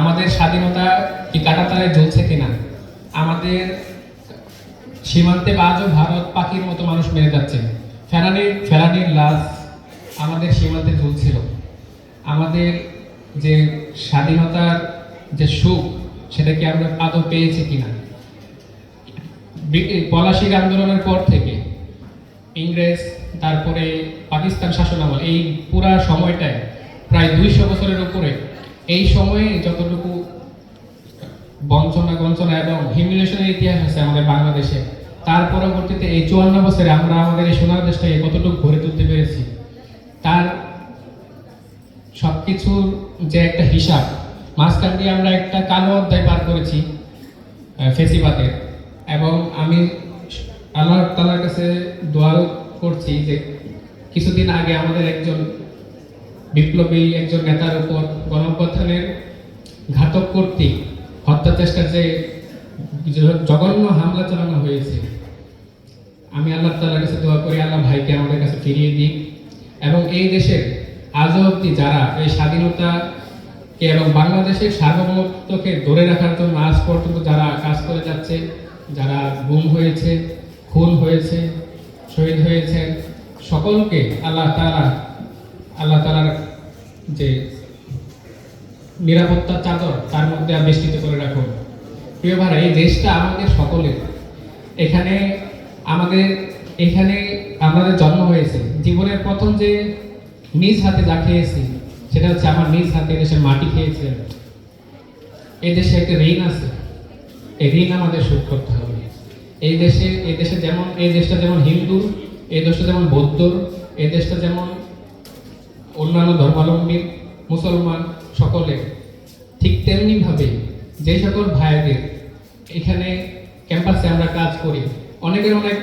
আমাদের স্বাধীনতা কি কাটাতারে জ্বলছে কিনা? আমাদের সীমান্তে আজও ভারত পাখির মতো মানুষ মেরে যাচ্ছে। ফেরানির ফেরানির লাশ আমাদের সীমান্তে ঝুলছিল আমাদের যে স্বাধীনতার যে সুখ সেটা কি আমরা আদৌ পেয়েছি কিনা? পলাশির আন্দোলনের পর থেকে ইংরেজ, তারপরে পাকিস্তান শাসনামল, এই পুরা সময়টায় প্রায় দুইশো বছরের উপরে এই সময়ে যতটুকু বঞ্চনা গঞ্চনা এবং হিমিলেশনের ইতিহাস আছে আমাদের বাংলাদেশে, তার পরবর্তীতে এই চুয়ান্ন বছরে আমরা আমাদের এই সোনার দেশটাকে কতটুকু গড়ে তুলতে পেরেছি, তার সবকিছুর যে একটা হিসাব, মাঝখান দিয়ে আমরা একটা কালো অধ্যায় পার করেছি ফেসিবাদের। এবং আমি আল্লাহ তালার কাছে দোয়া করছি যে, কিছুদিন আগে আমাদের একজন বিপ্লবী একজন নেতার উপর গণঅভ্যুত্থানের ঘাতক কর্তৃক হত্যা চেষ্টার যে জঘন্য হামলা চালানো হয়েছে, আমি আল্লাহ তালার কাছে দোয়া করি, আল্লাহ ভাইকে আমাদের কাছে ফিরিয়ে দিক। এবং এই দেশের আজও অব্দি যারা এই স্বাধীনতাকে এবং বাংলাদেশের সার্বভৌমত্বকে ধরে রাখার জন্য আজ পর্যন্ত যারা কাজ করে যাচ্ছে, যারা গুম হয়েছে, খুন হয়েছে, শহীদ হয়েছে সকলকে আল্লাহ তালা আল্লাহ তালার যে নিরাপত্তার চাদর তার মধ্যে বেষ্টিত করে রাখুন প্রিয় ভাই এই দেশটা আমাদের সকলের। এখানে আমাদের এখানে আমাদের জন্ম হয়েছে। জীবনের প্রথম যে নিজ হাতে যা খেয়েছি, সেটা হচ্ছে আমার নিজ হাতে দেশের মাটি খেয়েছে এই দেশে একটা ঋণ আছে। এই ঋণ আমাদের শোধ করতে হবে। এই দেশে এই দেশে যেমন, এই দেশটা যেমন হিন্দু, এই দেশটা যেমন বৌদ্ধ, এই দেশটা যেমন অন্যান্য ধর্মাবলম্বী মুসলমান সকলে ঠিক তেমনিভাবে যে সকল ভাইদের এখানে ক্যাম্পাসে আমরা কাজ করি, অনেকের অনেক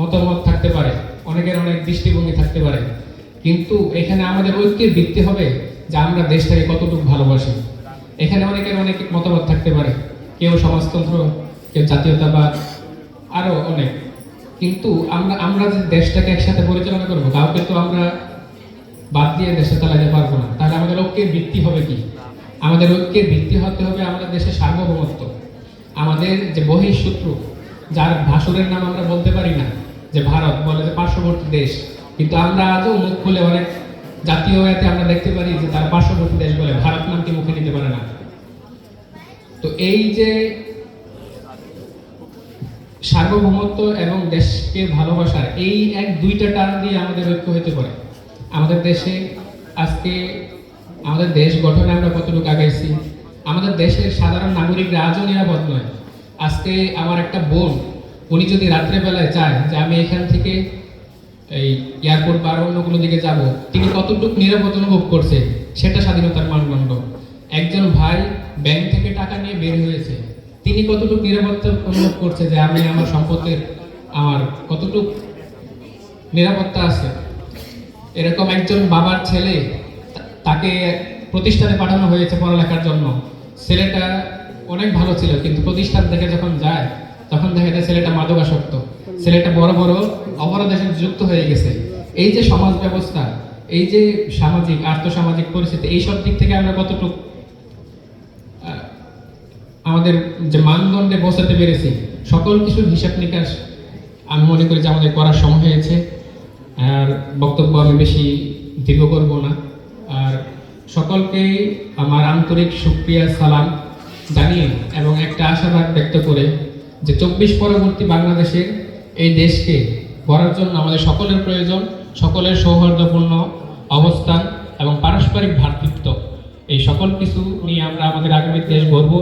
মতামত থাকতে পারে, অনেকের অনেক দৃষ্টিভঙ্গি থাকতে পারে। কিন্তু এখানে আমাদের ঐক্যের ভিত্তি হবে যে আমরা দেশটাকে কতটুকু ভালোবাসি। এখানে অনেকের অনেক মতামত থাকতে পারে, কেউ সমাজতন্ত্র, কেউ জাতীয়তাবাদ, আরও অনেক। কিন্তু আমরা আমরা যে দেশটাকে একসাথে পরিচালনা করব, কাউকে তো আমরা বাদ দিয়ে দেশে চালাতে পারব না। তাহলে আমাদের ঐক্যের ভিত্তি হবে কি? আমাদের ঐক্যের ভিত্তি হতে হবে আমাদের দেশের সার্বভৌমত্ব। আমাদের যে বহিঃশত্রু যার ভাষণের নাম আমরা বলতে পারি না যে ভারত বলে যে পার্শ্ববর্তী দেশ। কিন্তু আমরা আজও মুখ খুলে অনেক জাতীয় এতে আমরা দেখতে পারি যে তার পার্শ্ববর্তী দেশ বলে ভারত নামটি মুখে নিতে পারে না। তো এই যে সার্বভৌমত্ব এবং দেশকে ভালোবাসার এই এক দুইটা টার্ম দিয়ে আমাদের ঐক্য হতে পারে। আমাদের দেশে আজকে আমাদের দেশ গঠনে আমরা কতটুকু আগাইছি? আমাদের দেশের সাধারণ নাগরিকরা আজও নিরাপদ নয়। আজকে আমার একটা বোন, উনি যদি রাত্রেবেলায় চায় যে আমি এখান থেকে এই এয়ারপোর্ট বা অন্যগুলো দিকে যাব, তিনি কতটুকু নিরাপদ অনুভব করছে সেটা স্বাধীনতার মানদণ্ড। একজন ভাই ব্যাংক থেকে টাকা নিয়ে বের হয়েছে, তিনি কতটুকু নিরাপত্তা অনুভব করছে যে আমি আমার সম্পদের, আমার কতটুকু নিরাপত্তা আছে? এরকম একজন বাবার ছেলে তাকে প্রতিষ্ঠানে পাঠানো হয়েছে পড়ালেখার জন্য। ছেলেটা অনেক ভালো ছিল, কিন্তু প্রতিষ্ঠান থেকে যখন যায়, তখন দেখা যায় ছেলেটা মাদকাসক্ত। ছেলেটা বড় বড় অপরাধের সাথে যুক্ত হয়ে গেছে। এই যে সমাজ ব্যবস্থা, এই যে সামাজিক, আর্থসামাজিক পরিস্থিতি এই সব দিক থেকে আমরা কতটুকু আমাদের যে মানদণ্ডে পৌঁছাতে পেরেছি, সকল কিছুর হিসাব নিকাশ আমি মনে করি যে আমাদের করার সময় হয়েছে। আর বক্তব্য আমি বেশি দীর্ঘ করব না। আর সকলকেই আমার আন্তরিক সুক্রিয়া, সালাম জানিয়ে এবং একটা আশাবাদ ব্যক্ত করে যে চব্বিশ পরবর্তী বাংলাদেশের এই দেশকে গড়ার জন্য আমাদের সকলের প্রয়োজন, সকলের সৌহার্দ্যপূর্ণ অবস্থান এবং পারস্পরিক ভ্রাতৃত্ব এই সকল কিছু নিয়ে আমরা আমাদের আগামী দেশ গড়ব,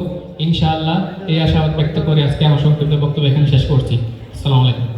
ইনশাআল্লাহ। এই আশাবাদ ব্যক্ত করে আজকে আমার সংক্ষিপ্ত বক্তব্য এখানে শেষ করছি। আসসালামু আলাইকুম।